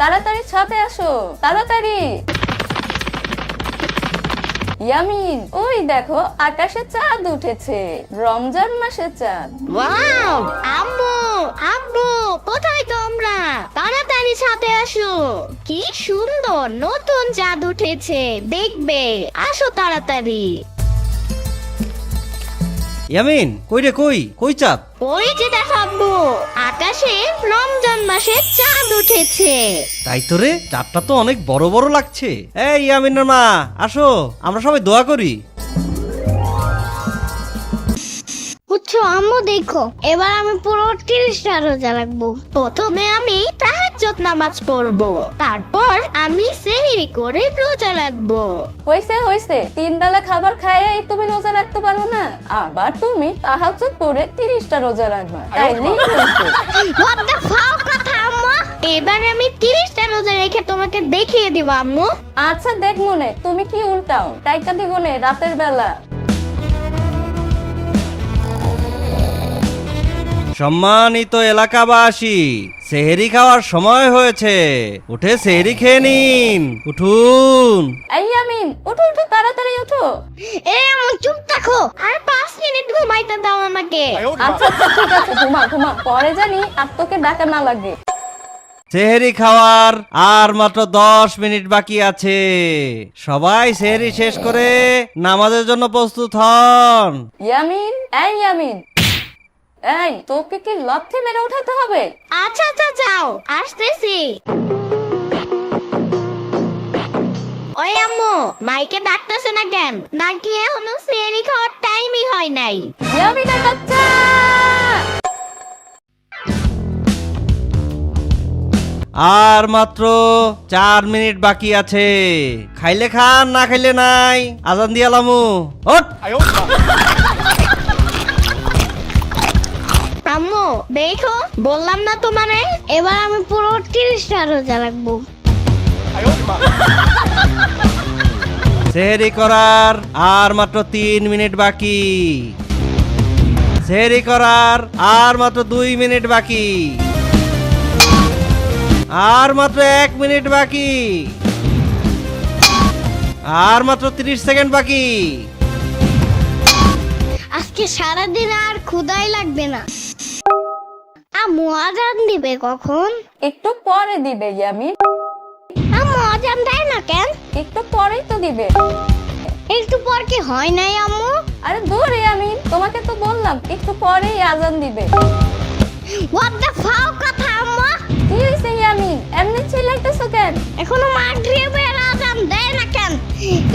তাড়াতাড়ি ছাদে আসো, তাড়াতাড়ি। ইয়ামিন, ওই দেখো, আকাশে চাঁদ উঠেছে, রমজান মাসের চাঁদ। ওয়াও, আম্মু কোথায় তোমরা? তাড়াতাড়ি সাথে আসো। কি সুন্দর নতুন চাঁদ উঠেছে, দেখবে, আসো তাড়াতাড়ি। ইয়ামিন কই রে কই? কই চাপ ওই যে দেখো আব্বু আকাশে রমজান মাসে চাঁদ উঠেছে। তাই তো রে চাপটা তো অনেক বড় বড় লাগছে। এই ইয়ামিন মা আসো আমরা সবাই দোয়া করি। বুঝছ আম্মু দেখো এবার আমি পুরো তিরিশটা রোজা রাখব। প্রথমে আমি তাহাজ্জুদ নামাজ পড়ব। তারপর আমি সেহরি করে রোজা রাখব। হয়েছে হয়েছে তিন বেলা খাবার খাইয়ে তুমি রোজা রাখতে পারো না। আবার তুমি তাহাজ্জুদ পরে তিরিশটা রোজা রাখবা। তাইলেই হয়েছে What the fuck কথা আম্মু? এবার আমি তিরিশটা রোজা রেখে তোমাকে দেখিয়ে দিব আম্মু। আচ্ছা দেখ মনে তুমি কি উল্টাও? টাইকা দিবনে রাতের বেলা। সম্মানিত এলাকাবাসী সেহেরি খাওয়ার সময় হয়েছে। উঠে সেহেরি খেয়ে নিন। উঠুন। এই আমিন উঠো উঠো তাড়াতাড়ি উঠো। এ আম্মু চুপ থাকো। আর পাঁচ মিনিট ঘুমাইতে দাও আমাকে। আচ্ছা আচ্ছা ঠিক আছে ঘুমা ঘুমা পরে জানি আর তোকে ডাকা না লাগে সেহেরি খাওয়ার আর মাত্র দশ মিনিট বাকি আছে। সবাই সেহেরি শেষ করে নামাজের জন্য প্রস্তুত হন। ইয়ামিন এই ইয়ামিন। এই তোকে কি লথে মেরে উঠাতে হবে? আচ্ছা আচ্ছা যাও আসতেছি। ওই আম্মু মাইকে ডাকতেছে না কেন? নাকি এখনও সেরি খাওয়ার টাইমই হয় নাই? বাচ্চা আর মাত্র চার মিনিট বাকি আছে। খাইলে খান না খাইলে নাই। আজান দিয়ালামু ওঠ! দেখো বললাম না তোমারে এবার আমি পুরো তিরিশটা রোজা রাখব। সেহরি করার আর মাত্র তিন মিনিট বাকি। সেহরি করার আর মাত্র দুই মিনিট বাকি। আর মাত্র এক মিনিট বাকি। আর মাত্র তিরিশ সেকেন্ড বাকি। আজকে সারাদিন আর ক্ষুদাই লাগবে না। আম্মু আজান দিবে কখন? একটু পরে দিবে ইয়ামিন। আম্মু আজান দেয় না কেন? একটু পরেই তো দিবে। একটু পর কি হয় নাই আম্মু? আরে দূর ইয়ামিন। তোমাকে তো বললাম একটু পরেই আজান দিবে। হোয়াট দ্য ফাও কথা আম্মু? কি হয়েছে ইয়ামিন? এমনি চিল্লাইতেছো কেন? এখনও মাগরিবের আজান দেয় না কেন?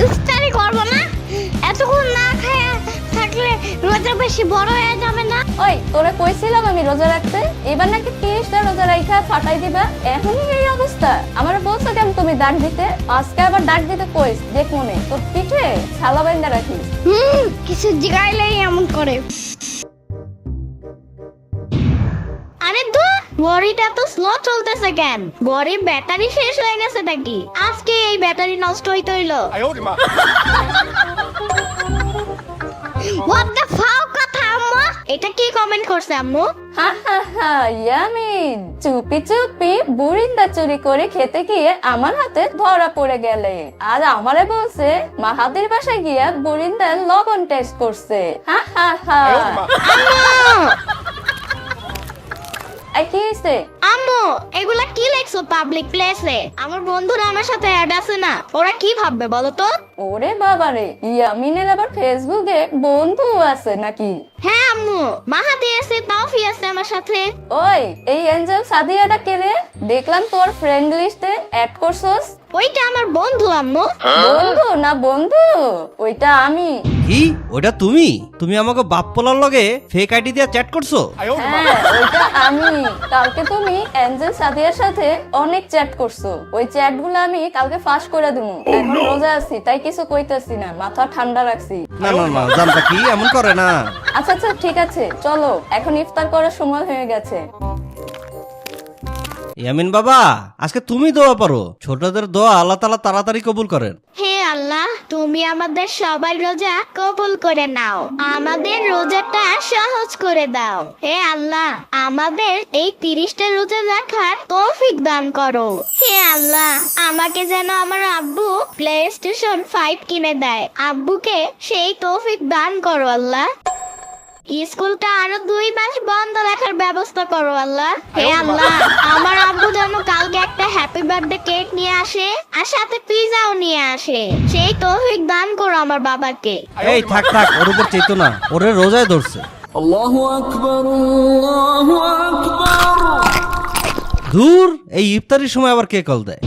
ইফতারি বেশি বড় হয়ে যাবে না। ওই তোরে কইছিলাম আমি রোজা রাখতে? এবার নাকি তিরিশটা রোজা রাখা ফাটাই দিবা? এখনই এই অবস্থা। আমার বলছো কেন তুমি ডাক দিতে? আজকে আবার ডাক দিতে কইস দেখ মনে। তোর পিঠে ছালা বাইন্দা রাখিস। হুম কিছু জিগাইলেই এমন করে। আরে দূর ঘড়িটা তো স্লো চলতেছে কেন? ঘড়ির ব্যাটারি শেষ হয়ে গেছে নাকি? আজকে এই ব্যাটারি নষ্ট হইতে হইল। হোয়াট এটা কি কমেন্ট করছে আম্মু? হা হা হা ইয়ামিন চুপি চুপি বুরিন্দা চুরি করে খেতে গিয়ে আমার হাতে ধরা পড়ে গেলে। আর আমারে বলছে মাহাদের বাসায় গিয়া বুরিন্দার লবণ টেস্ট করছে। হা হা হা। কি হয়েছে আম্মু এগুলা কি লেখছো পাবলিক প্লেসে আমার বন্ধুরা আমার সাথে অ্যাড আছে না। ওরা কি ভাববে বলো তো? ওরে বাবারে ইয়ামিনের আবার ফেসবুকে বন্ধু আছে নাকি? হ্যাঁ আম্মু। মাহাদি আছে তাওফি আছে আমার সাথে। ওই এই এঞ্জেল সাদিয়াটা কে রে? দেখলাম তোর ফ্রেন্ড লিস্টে অ্যাড করছস। ওইটা আমার বন্ধু আম্মু। বন্ধু না বন্ধু? ওইটা আমি। কি? ওটা তুমি? তুমি আমাকে বাপ পোলার লগে ফেক আইডি দিয়ে চ্যাট করছ? হ্যাঁ ওইটা আমি। কালকে তুমি এঞ্জেল সাদিয়ার সাথে অনেক চ্যাট করছ। ওই চ্যাটগুলো আমি কালকে ফাঁস করে এখন রোজা আছি তাই কিছু কইতেছি না মাথা ঠান্ডা রাখছি। না না না জানতা কি? এমন করে না। আচ্ছা আচ্ছা ঠিক আছে চলো এখন ইফতার করার সময় হয়ে গেছে। ইয়ামিন বাবা আজকে তুমি দোয়া পারো ছোটদের দোয়া আল্লাহ তালা তাড়াতাড়ি কবুল করেন। হে আল্লাহ তুমি আমাদের সবার রোজা কবুল করে নাও আমাদের রোজাটা সহজ করে দাও। হে আল্লাহ আমাদের এই তিরিশটা রোজা রাখার তৌফিক দান করো। হে আল্লাহ আমাকে যেন আমার আব্বু প্লে স্টেশন ফাইভ কিনে দেয় আব্বুকে সেই তৌফিক দান করো আল্লাহ। স্কুলটা আরও দুই মাস বন্ধ রাখার ব্যবস্থা করো আল্লাহ। হে আল্লাহ আমার আব্বু যেন কালকে একটা হ্যাপি বার্থডে কেক নিয়ে আসে আর সাথে পিজাও নিয়ে আসে। সেই তৌফিক দান করো আমার বাবাকে। এই থাক থাক ওর উপর চেতো না ওরে রোজায় ধরছে। আল্লাহু আকবার আল্লাহু আকবার। দূর এই ইফতারির সময় আবার কে কল দেয়?